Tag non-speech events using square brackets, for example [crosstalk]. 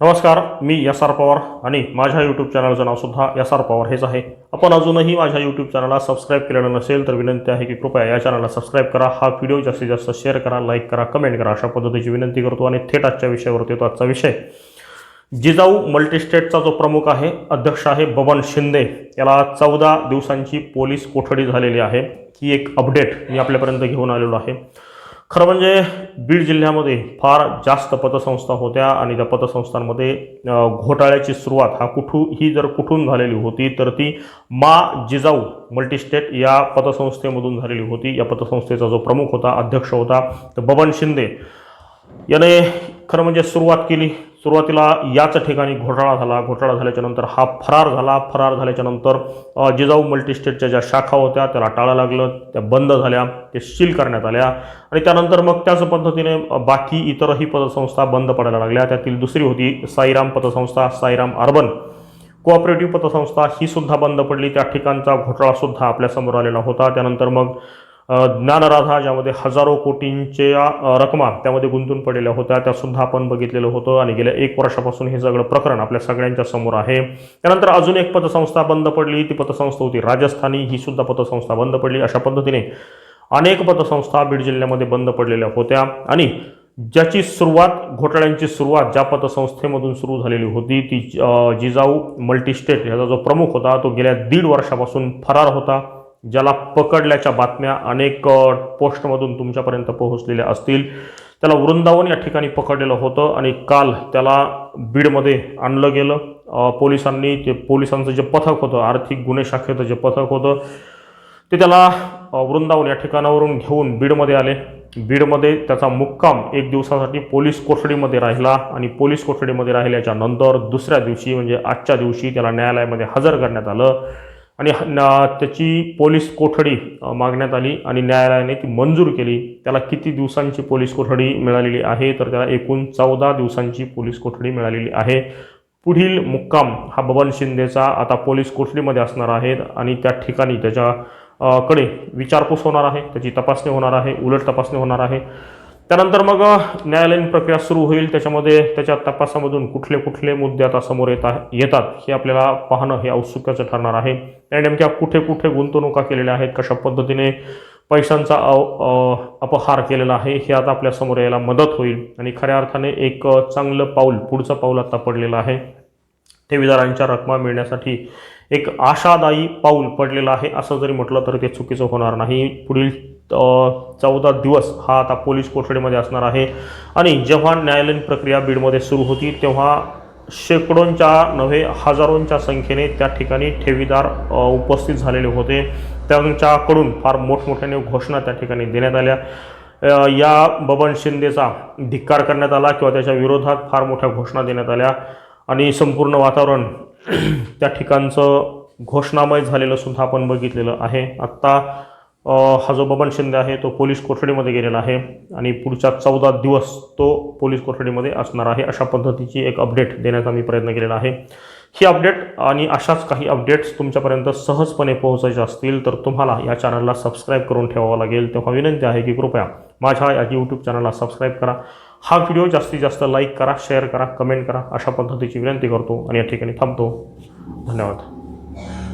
नमस्कार मी S R Pawar आणि माझ्या यूट्यूब चॅनलचं नावसुद्धा एस आर पवार हेच आहे. आपण अजूनही माझ्या यूट्यूब चॅनलला सबस्क्राईब केलेलं नसेल तर विनंती आहे की कृपया या चॅनलला सबस्क्राईब करा. हा व्हिडिओ जास्तीत जास्त शेअर करा लाईक करा कमेंट करा. अशा पद्धतीची विनंती करतो आणि थेट आजच्या विषयावरती येतो आजचा विषय. जिजाऊ मल्टीस्टेटचा जो प्रमुख आहे अध्यक्ष आहे बबन शिंदे. याला चौदा दिवसांची पोलीस कोठडी झालेली आहे. ही एक अपडेट मी आपल्यापर्यंत घेऊन आलेलो आहे. खरं म्हणजे बीड जिल्ह्यामध्ये फार जास्त पतसंस्था होत्या आणि त्या पतसंस्थांमध्ये घोटाळ्याची सुरुवात हा कुठू ही जर कुठून झालेली होती तर ती मा जिजाऊ मल्टीस्टेट या पतसंस्थेमधून झालेली होती. या पतसंस्थेचा जो प्रमुख होता अध्यक्ष होता तर बबन शिंदे. याने खरं म्हणजे सुरुवात केली. सुरुवातीला याच ठिकाणी घोटाळा झाला. घोटाळा झाल्याच्यानंतर हा फरार झाला. फरार झाल्याच्यानंतर जिजाऊ मल्टीस्टेटच्या ज्या शाखा होत्या त्याला टाळा लागलं. त्या बंद झाल्या. ते सील करण्यात आल्या. आणि त्यानंतर मग त्याच पद्धतीने बाकी इतरही पतसंस्था बंद पडायला लागल्या. त्यातील दुसरी होती साईराम पतसंस्था साईराम अर्बन. कोऑपरेटिव्ह पतसंस्था ही सुद्धा बंद पडली. त्या ठिकाणचा घोटाळासुद्धा आपल्यासमोर आलेला होता. त्यानंतर मग ज्ञानराधा ज्यामध्ये हजारो कोटींच्या रकमा त्यामध्ये गुंतून पडलेल्या होत्या. त्यासुद्धा आपण बघितलेलं होतं आणि गेल्या एक वर्षापासून हे सगळं प्रकरण आपल्या सगळ्यांच्या समोर आहे. त्यानंतर अजून एक पतसंस्था बंद पडली. ती पतसंस्था होती राजस्थानी. ही सुद्धा पतसंस्था बंद पडली. अशा पद्धतीने अनेक पतसंस्था बीड जिल्ह्यामध्ये बंद पडलेल्या होत्या. आणि ज्याची सुरुवात घोटाळ्यांची सुरुवात ज्या पतसंस्थेमधून सुरू झालेली होती ती जिजाऊ मल्टीस्टेट ह्याचा जो प्रमुख होता तो गेल्या दीड वर्षापासून फरार होता. ज्याला पकडल्याच्या बातम्या अनेक पोस्टमधून तुमच्यापर्यंत पोहोचलेल्या असतील. त्याला वृंदावन या ठिकाणी पकडलेलं होतं आणि काल त्याला बीडमध्ये आणलं गेलं. पोलिसांनी ते पोलिसांचं जे पथक होतं आर्थिक गुन्हे शाखेचं जे पथक होतं ते त्याला वृंदावन या ठिकाणावरून घेऊन बीडमध्ये आले. बीडमध्ये त्याचा मुक्काम एक दिवसासाठी पोलीस कोठडीमध्ये राहिला आणि पोलीस कोठडीमध्ये राहिल्याच्या नंतर दुसऱ्या दिवशी म्हणजे आजच्या दिवशी त्याला न्यायालयामध्ये हजर करण्यात आलं. आणि ह- न- त्याची पोलीस कोठडी मागण्यात आली आणि न्यायालयाने ती मंजूर केली. त्याला किती दिवसांची पोलीस कोठडी मिळालेली आहे? तर त्याला एकूण चौदा दिवसांची पोलीस कोठडी मिळालेली आहे. पुढील मुक्काम हा बबन शिंदेचा आता पोलीस कोठडीमध्ये असणार आहे आणि त्या ठिकाणी त्याच्या कडे विचारपूस होणार आहे. त्याची तपासणी होणार आहे. उलट तपासणी होणार आहे. त्यानंतर मग न्यायालयीन प्रक्रिया सुरू होईल. त्याच्यामध्ये त्याच्या तपासामधून कुठले कुठले मुद्दे आता समोर येता येतात हे आपल्याला पाहणं हे औत्सुक्याचं ठरणार आहे. आणि नेमक्या कुठे कुठे गुंतवणुका केलेल्या आहेत कशा पद्धतीने पैशांचा अव अपहार केलेला आहे हे आता आपल्यासमोर यायला मदत होईल. आणि खऱ्या अर्थाने एक चांगलं पाऊल पुढचं पाऊल आता पडलेलं आहे. ठेवीदारांच्या रकमा मिळण्यासाठी एक आशादायी पाऊल पडलेलं आहे असं जरी म्हटलं तर ते चुकीचं होणार नाही. पुढील चौदा दिवस हा आता पोलीस कोठडीमध्ये असणार आहे. आणि जेव्हा न्यायालयीन प्रक्रिया बीडमध्ये सुरू होती तेव्हा शेकडोंच्या नव्हे हजारोंच्या संख्येने त्या ठिकाणी ठेवीदार उपस्थित झालेले होते. त्यांच्याकडून फार मोठमोठ्याने घोषणा त्या ठिकाणी देण्यात आल्या. या बबन शिंदेचा धिक्कार करण्यात आला किंवा त्याच्या विरोधात फार मोठ्या घोषणा देण्यात आल्या. आणि संपूर्ण वातावरण [clears throat] त्या ठिकाणचं घोषणामय झालेलं सुद्धा आपण बघितलेलं आहे. आत्ता हा जो बबन शिंदे आहे तो पोलीस कोठडीमध्ये गेलेला आहे आणि पुढच्या चौदा दिवस तो पोलीस कोठडीमध्ये असणार आहे अशा पद्धतीची एक अपडेट देण्याचा मी प्रयत्न केलेला आहे. ही अपडेट आणि अशाच काही अपडेट्स तुमच्यापर्यंत सहजपणे पोहोचायचे असतील तर तुम्हाला या चॅनलला सबस्क्राईब करून ठेवावं लागेल. तेव्हा विनंती आहे की कृपया माझ्या या यूट्यूब चॅनलला सबस्क्राईब करा. हा व्हिडिओ जास्तीत जास्त लाईक करा शेअर करा कमेंट करा अशा पद्धतीची विनंती करतो आणि या ठिकाणी थांबतो. धन्यवाद.